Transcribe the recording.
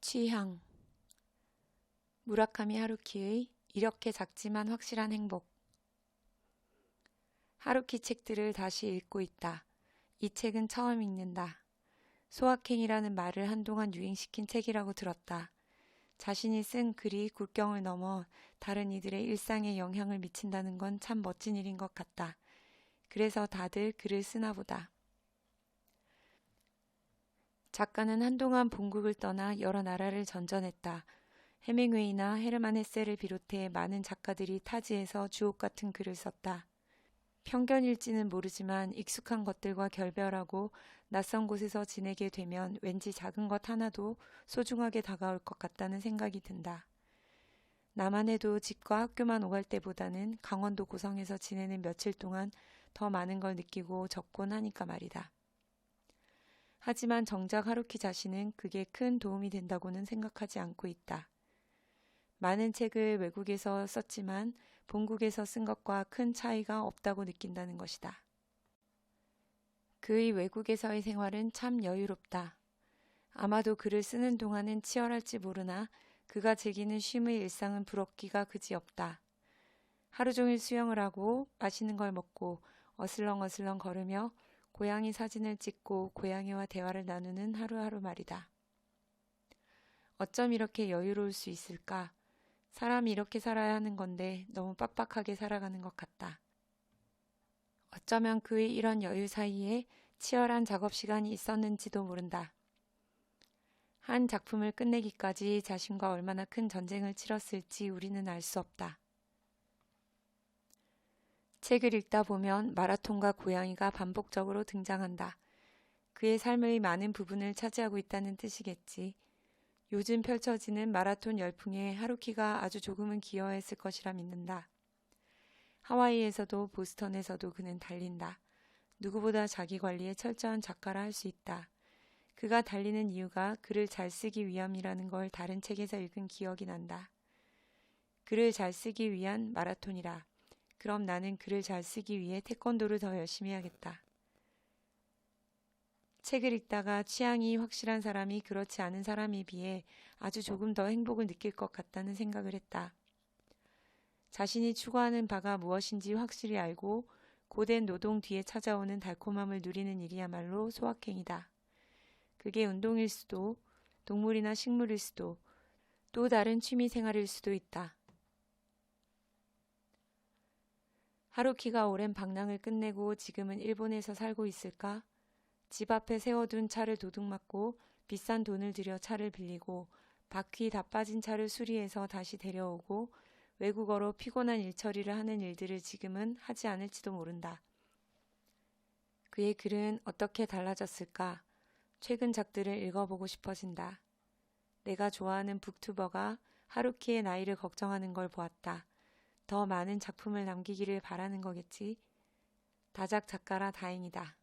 취향 무라카미 하루키의 이렇게 작지만 확실한 행복 하루키 책들을 다시 읽고 있다. 이 책은 처음 읽는다. 소확행이라는 말을 한동안 유행시킨 책이라고 들었다. 자신이 쓴 글이 국경을 넘어 다른 이들의 일상에 영향을 미친다는 건 참 멋진 일인 것 같다. 그래서 다들 글을 쓰나 보다. 작가는 한동안 본국을 떠나 여러 나라를 전전했다. 헤밍웨이나 헤르만 헤세를 비롯해 많은 작가들이 타지에서 주옥 같은 글을 썼다. 편견일지는 모르지만 익숙한 것들과 결별하고 낯선 곳에서 지내게 되면 왠지 작은 것 하나도 소중하게 다가올 것 같다는 생각이 든다. 나만 해도 집과 학교만 오갈 때보다는 강원도 고성에서 지내는 며칠 동안 더 많은 걸 느끼고 적곤 하니까 말이다. 하지만 정작 하루키 자신은 그게 큰 도움이 된다고는 생각하지 않고 있다. 많은 책을 외국에서 썼지만 본국에서 쓴 것과 큰 차이가 없다고 느낀다는 것이다. 그의 외국에서의 생활은 참 여유롭다. 아마도 글을 쓰는 동안은 치열할지 모르나 그가 즐기는 쉼의 일상은 부럽기가 그지없다. 하루 종일 수영을 하고 맛있는 걸 먹고 어슬렁어슬렁 걸으며 고양이 사진을 찍고 고양이와 대화를 나누는 하루하루 말이다. 어쩜 이렇게 여유로울 수 있을까? 사람이 이렇게 살아야 하는 건데 너무 빡빡하게 살아가는 것 같다. 어쩌면 그의 이런 여유 사이에 치열한 작업 시간이 있었는지도 모른다. 한 작품을 끝내기까지 자신과 얼마나 큰 전쟁을 치렀을지 우리는 알 수 없다. 책을 읽다 보면 마라톤과 고양이가 반복적으로 등장한다. 그의 삶의 많은 부분을 차지하고 있다는 뜻이겠지. 요즘 펼쳐지는 마라톤 열풍에 하루키가 아주 조금은 기여했을 것이라 믿는다. 하와이에서도 보스턴에서도 그는 달린다. 누구보다 자기 관리에 철저한 작가라 할 수 있다. 그가 달리는 이유가 글을 잘 쓰기 위함이라는 걸 다른 책에서 읽은 기억이 난다. 글을 잘 쓰기 위한 마라톤이라. 그럼 나는 글을 잘 쓰기 위해 태권도를 더 열심히 해야겠다. 책을 읽다가 취향이 확실한 사람이 그렇지 않은 사람에 비해 아주 조금 더 행복을 느낄 것 같다는 생각을 했다. 자신이 추구하는 바가 무엇인지 확실히 알고 고된 노동 뒤에 찾아오는 달콤함을 누리는 일이야말로 소확행이다. 그게 운동일 수도, 동물이나 식물일 수도, 또 다른 취미 생활일 수도 있다. 하루키가 오랜 방랑을 끝내고 지금은 일본에서 살고 있을까? 집 앞에 세워둔 차를 도둑 맞고 비싼 돈을 들여 차를 빌리고 바퀴 다 빠진 차를 수리해서 다시 데려오고 외국어로 피곤한 일처리를 하는 일들을 지금은 하지 않을지도 모른다. 그의 글은 어떻게 달라졌을까? 최근 작들을 읽어보고 싶어진다. 내가 좋아하는 북투버가 하루키의 나이를 걱정하는 걸 보았다. 더 많은 작품을 남기기를 바라는 거겠지. 다작 작가라 다행이다.